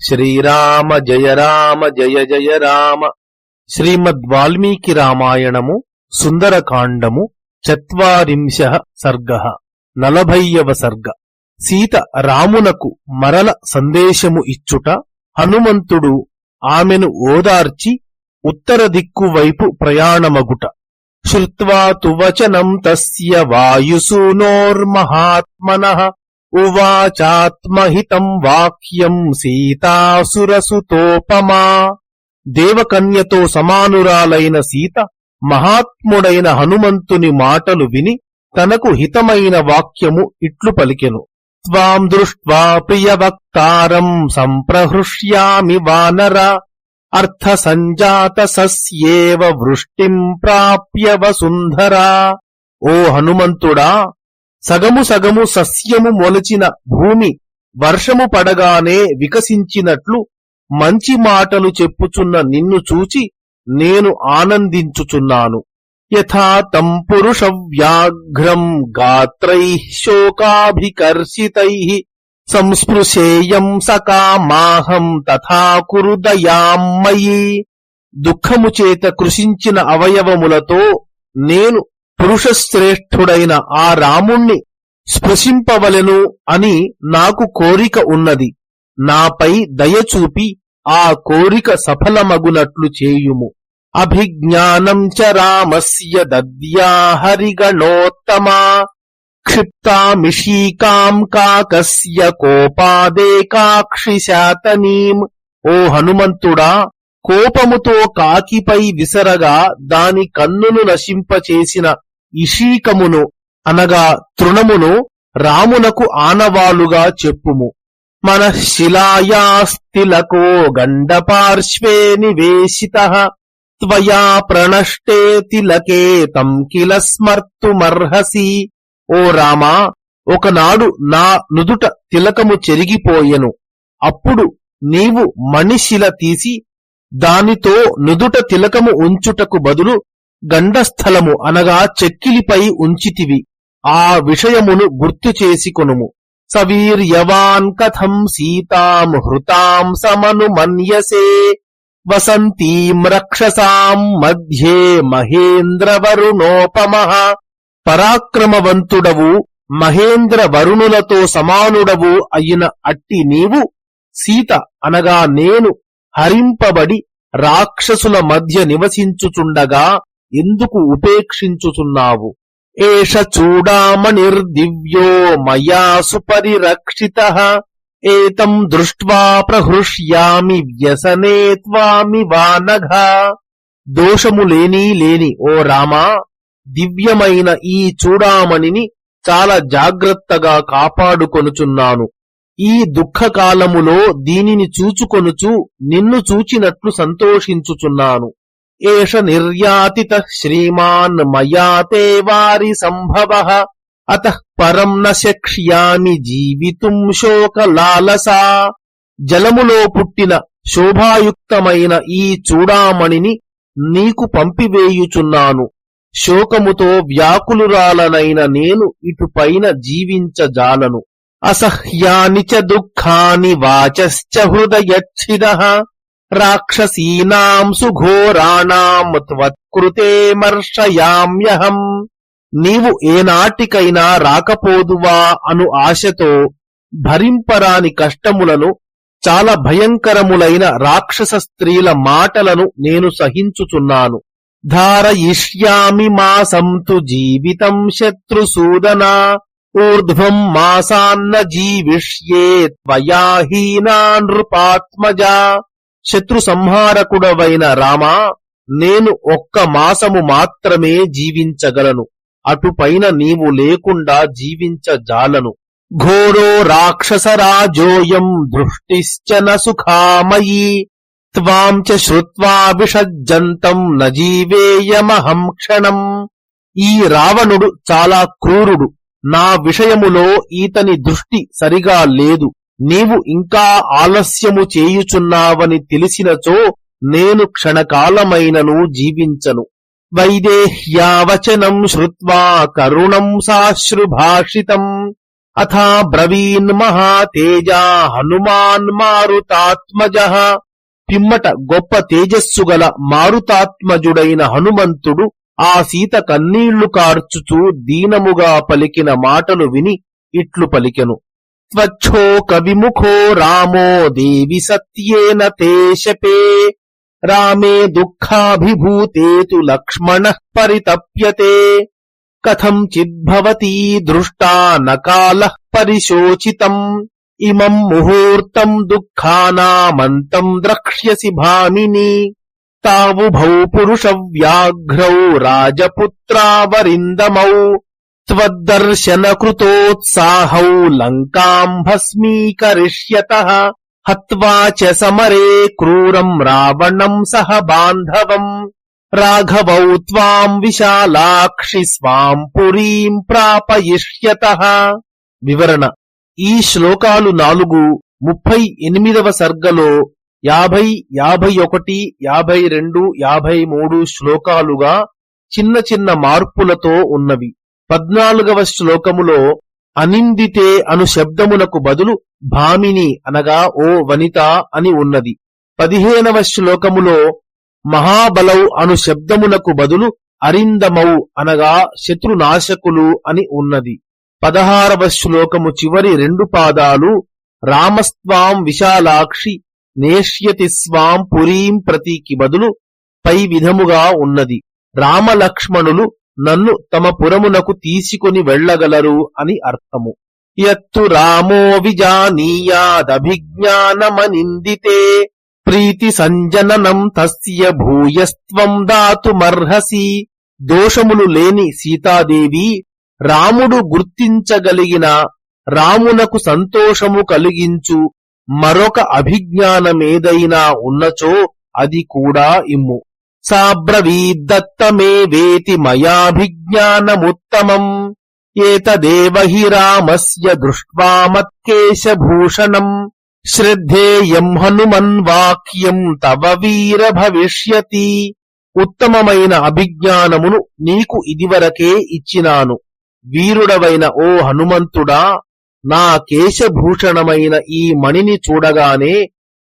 శ్రీరామ జయ రామ జయ జయ రామ. శ్రీమద్ వాల్మీకి రామాయణము సుందరకాండము చత్వారింశ సర్గ నలభయ్యవ సర్గ. సీత రామునకు మరల సందేశము ఇచ్చుట హనుమంతుడు ఆమెను ఓదార్చి ఉత్తర దిక్కు వైపు ప్రయాణమగుట. శ్రుత్వా తు వచనం తస్య వాయుసూనోర్మహాత్మన ఉవాచాత్మహితం వాక్యం సీతాసురసుతోపమా. దేవకన్యతో సమానురాలైన సీత మహాత్ముడైన హనుమంతుని మాటలు విని తనకు హితమైన వాక్యము ఇట్లు పలికెను. త్వాం దృష్ట్వా ప్రియవక్తారం సంప్రహృష్యామి వానర అర్థ సంజాత సస్యేవ వృష్టిం ప్రాప్య వసుంధరా ఓ హనుమంతుడా సగము సగము సస్యము మొలచిన భూమి వర్షము పడగానే వికసించినట్లు మంచి మాటలు చెప్పుచున్న నిన్ను చూచి నేను ఆనందించుచున్నాను. యథా తం పురుష వ్యాఘ్రం గాత్రై శోకాభికర్షితై సంస్పృశేయం సకామాహం తథా కురు దుఃఖము చేత కృషించిన అవయవములతో నేను పురుషశ్రేష్ఠుడైన ఆ రాముణ్ణి స్పృశింపవలెను అని నాకు కోరిక ఉన్నది. నాపై దయచూపి ఆ కోరిక సఫలమగునట్లు చేయుము. అభిజ్ఞానం చ రామస్య దద్యాహరిగణోత్తమా క్షిప్తామిషీకాం కాకస్య కోపాదేకాక్షిశాతనీం ఓ హనుమంతుడా కోపముతో కాకిపై విసరగా దాని కన్నును నశింపచేసిన ఇషీకమును అనగా తృణమును రామునకు ఆనవాలుగా చెప్పుము. మన శిలాయాస్తిలకో గండపార్శ్వే నివేశిత. త్వయా ప్రణష్టే తిలకే తం కిల స్మర్తుమర్హసి. ఓ రామా ఒకనాడు నా నుదుట తిలకము చెరిగిపోయెను. అప్పుడు నీవు మణిశిల తీసి దానితో నుదుట తిలకము ఉంచుటకు బదులు గండస్థలము అనగా చెక్కిలిపై ఉంచితివి. ఆ విషయమును గుర్తు చేసుకొనుము. సవీర్యవాన్ కథం సీతాం హృతాం సమను మన్యసే వసంతీం రక్షసాం మధ్యే మహేంద్రవరుణోపమ. పరాక్రమవంతుడవు మహేంద్ర వరుణులతో సమానుడవు అయిన అట్టి నీవు సీత అనగా నేను హరింపబడి రాక్షసుల మధ్య నివసించుచుండగా ఎందుకు ఉపేక్షించుచున్నావు? ఏష చూడామణిర్దివ్యో మయా సుపరిరక్షిత. ఏతం దృష్ట్వా ప్రహృష్యామి వ్యసనే త్వామి వానఘ. దోషము లేని లేని ఓ రామా దివ్యమైన ఈ చూడామణిని చాలా జాగ్రత్తగా కాపాడుకొనుచున్నాను. ఈ దుఃఖకాలములో దీనిని చూచుకొనుచు నిన్ను చూచినట్లు సంతోషించుచున్నాను. ఏష నిర్యాతిత శ్రీమాన్ మయా తే వారి సంభవ. అత పరం న జీవితుం శోకలాలసా జలములో పుట్టిన శోభాయుక్తమైన ఈ చూడామణిని నీకు పంపివేయుచున్నాను. శోకముతో వ్యాకులురాలనైన నేను ఇటుపైన జీవించజాలను. అసహ్యాని చ దుఃఖాని వాచశ్చ హృదయచ్ఛిద. రాక్షసీనాం సుఘోరాణాం త్వత్కృతే మర్షయామ్యహం నీవు ఏనాటికైనా రాకపోదువా అను ఆశతో భరింపరాని కష్టములను చాలా భయంకరములైన రాక్షస స్త్రీల మాటలను నేను సహించుచున్నాను. ధారయిష్యామి మాసంతు జీవితం శత్రుసూదనా ఊర్ధ్వం మాసాన్న జీవిష్యే త్వయా హీనా నృపాత్మజా। శత్రు సంహారకుడవైన రామా నేను ఒక్క మాసము మాత్రమే జీవించగలను. అటుపైన నీవు లేకుండా జీవించజాలను. ఘోరో రాక్షసరాజోయం దృష్టిశ్చ న సుఖామయీ. త్వాం చ శ్రుత్వా విషజ్జంతం నజీవేయమహం క్షణం. ఈ రావణుడు చాలా క్రూరుడు. నా విషయములో ఈతని దృష్టి సరిగా లేదు. నీవు ఇంకా ఆలస్యము చేయుచున్నావని తెలిసినచో నేను క్షణకాలమైనను జీవించను. వైదేహ్యావచనం శ్రుత్వా కరుణం సాశ్రుభాషితం. అథా బ్రవీన్ మహాతేజా హనుమాన్ మారుతాత్మజ. పిమ్మట గొప్ప తేజస్సు గల మారుతాత్మజుడైన హనుమంతుడు ఆ సీత కన్నీళ్ళు కార్చుచూ దీనముగా పలికిన మాటలు విని ఇట్లు పలికెను. త్వచ్ఛోక విముఖో రామో దేవి సత్యేన తే శపే రామే దుఃఖాభిభూతే తు లక్ష్మణ పరితప్యతే కథం చిద్భవతీ దృష్టా నకాల పరిశోచితం ఇమం ముహూర్తం దుఃఖానామంతం ద్రక్ష్యసి భామిని తావుభౌ పురుష వ్యాఘ్రౌ రాజపుత్రావరిందమౌ త్వద్దర్శనకృతోత్సాహౌ లంకాం భస్మీకరిష్యత హత్వా చ సమరే క్రూరం రావణం సహ బాంధవం రాఘవౌ త్వాం విశాలాక్షి స్వాం పురీం ప్రాపయిష్యత వివరణ ఈ శ్లోకాలు నాలుగు ముప్పై ఎనిమిదవ సర్గలో యాభై యాభై ఒకటి యాభై రెండు యాభై మూడు శ్లోకాలుగా చిన్న చిన్న మార్పులతో ఉన్నవి. పద్నాలుగవ శ్లోకములో అనిందితే అను శబ్దమునకు బదులు భామిని అనగా ఓ వనిత అని ఉన్నది. పదిహేనవ శ్లోకములో మహాబలౌ అను శబ్దమునకు బదులు అరిందమౌ అనగా శత్రునాశకులు అని ఉన్నది. పదహారవ శ్లోకము చివరి రెండు పాదాలు రామస్వాం విశాలాక్షి నేష్యతి స్వాం పురీం ప్రతికి బదులు పై విధముగా ఉన్నది. రామలక్ష్మణులు నన్ను తమ పురమునకు తీసుకుని వెళ్ళగలరు అని అర్థము. యత్తు రామో విజానీయాదభిజ్ఞానమనిందితే ప్రీతి సంజననం తస్య భూయస్త్వం దాతుమర్హసి దోషములు లేని సీతాదేవి రాముడు గుర్తించగలిగిన రామునకు సంతోషము కలిగించు మరొక అభిజ్ఞానమేదైనా ఉన్నచో అది కూడా ఇమ్ము. సాబ్రవీద్దత్తమే వేతి మయాభిజ్ఞానముత్తమం ఏతదేవ హి రామస్య దృష్ట్వా మత్కేశభూషణం శ్రద్ధేయం హనుమన్ వాక్యం తవ వీర భవిష్యతి ఉత్తమమైన అభిజ్ఞానమును నీకు ఇదివరకే ఇచ్చినాను। వీరుడవైన ఓ హనుమంతుడా నా కేశభూషణమైన ఈ మణిని చూడగానే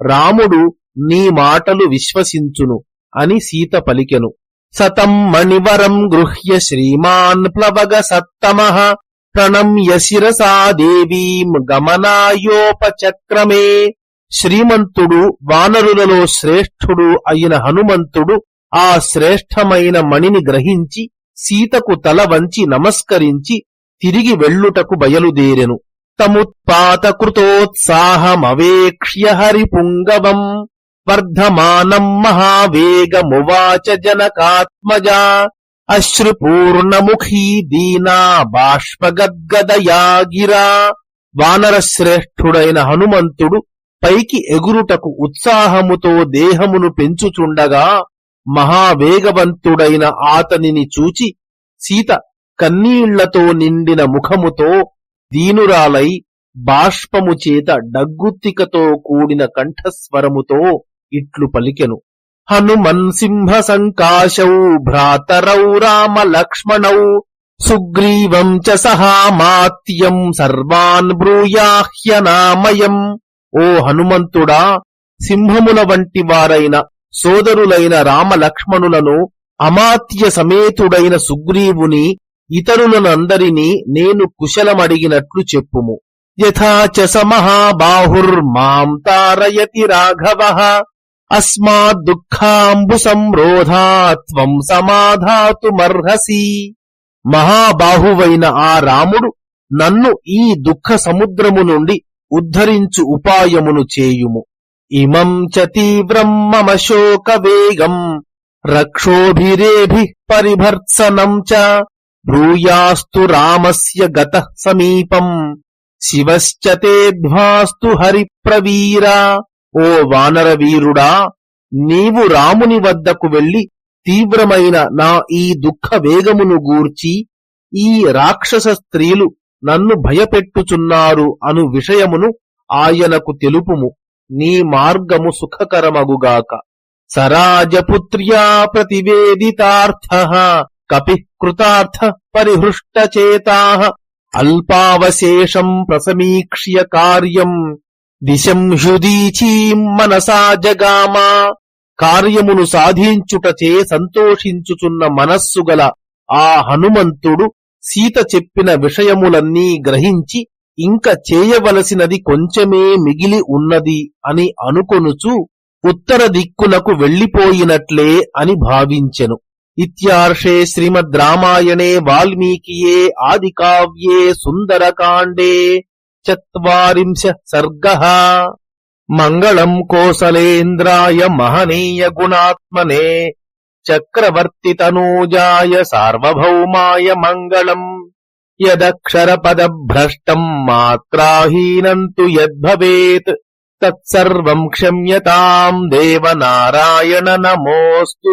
రాముడు నీ మాటలు విశ్వసించును। అని సీత పలికెను. సతం మణివరం గృహ్య శ్రీమాన్ ప్లవగ సత్తమ. ప్రణమ్య శిరసా దేవీం గమనాయోపచక్రమే. శ్రీమంతుడు వానరులలో శ్రేష్ఠుడు అయిన హనుమంతుడు ఆ శ్రేష్టమైన మణిని గ్రహించి సీతకు తల వంచి నమస్కరించి తిరిగి వెళ్ళుటకు బయలుదేరెను. తముత్పాతకృతోత్సాహమవేక్ష్య హరిపుంగవం. వర్ధమానం మహావేగమువాచ జనకాత్మజా అశ్రుపూర్ణముఖీ దీనా బాష్పగద్గదయా గిరా వానరశ్రేష్ఠుడైన హనుమంతుడు పైకి ఎగురుటకు ఉత్సాహముతో దేహమును పెంచుచుండగా మహావేగవంతుడైన ఆతనిని చూచి సీత కన్నీళ్ళతో నిండిన ముఖముతో దీనురాలై బాష్పము చేత డగ్గుత్తికతో కూడిన కంఠస్వరముతో ఇట్లు పలికెను. హనుమన్ సింహ సంకాశౌ భ్రాతరౌ రామ లక్ష్మణౌ సుగ్రీవం చ సహామాత్యం సర్వాన్ బ్రూయాహ్యనామయం. ఓ హనుమంతుడా సింహముల వంటి వారైన సోదరులైన రామలక్ష్మణులను అమాత్య సమేతుడైన సుగ్రీవుని ఇతరులనందరినీ నేను కుశలమడిగినట్లు చెప్పుము. యథా చ సమహాబాహుర్మాం తారయతి రాఘవ. అస్మాద్దుఃఖాంబు సంరోధాత్వం సమాధాతుమర్హసి మహాబాహువైన ఆ రాముడు నన్ను ఈ దుఃఖ సముద్రము నుండి ఉద్ధరించు ఉపాయమును చేయుము. ఇమం చ తీవ్రం మమ శోక వేగం రక్షోభిరేభి పరిభర్సనం చ బ్రూయాస్తు రామస్య గత సమీపం శివశ్చ తేధ్వాస్తు హరిప్రవీరా। ఓ వానర వీరుడా నీవు రాముని వద్దకు వెళ్ళి తీవ్రమైన నా ఈ దుఃఖ వేగమును గూర్చి ఈ రాక్షస స్త్రీలు నన్ను భయపెట్టుచున్నారు అను విషయమును ఆయనకు తెలుపుము. నీ మార్గము సుఖకరమగుగాక. సరాజపుత్ర్యా ప్రతివేదితార్థ కపి కృతార్థ పరిహృష్టచేతా. అల్పావశేషం ప్రసమీక్ష్య కార్యం. దిశం హ్యుదీచీం మనసా జగామా. కార్యమును సాధించుటచే సంతోషించుచున్న మనస్సు గల ఆ హనుమంతుడు సీత చెప్పిన విషయములన్నీ గ్రహించి ఇంక చేయవలసినది కొంచెమే మిగిలి ఉన్నది అని అనుకొనుచు ఉత్తర దిక్కునకు వెళ్ళిపోయినట్లే అని భావించెను. ఇత్యార్షే శ్రీమద్ రామాయణే వాల్మీకియే ఆదికావ్యే సుందరకాండే చత్వరింశ సర్గ మంగళం కోసలేంద్రాయ మహనీయ గుణాత్మనే చక్రవర్తి తనూజాయ సార్వభౌమాయ మంగళం యదక్షరపదభ్రష్టం మాత్రాహీనం తు యద్భవేత్ తత్సర్వం క్షమ్యతాం దేవనారాయణ నమోస్తు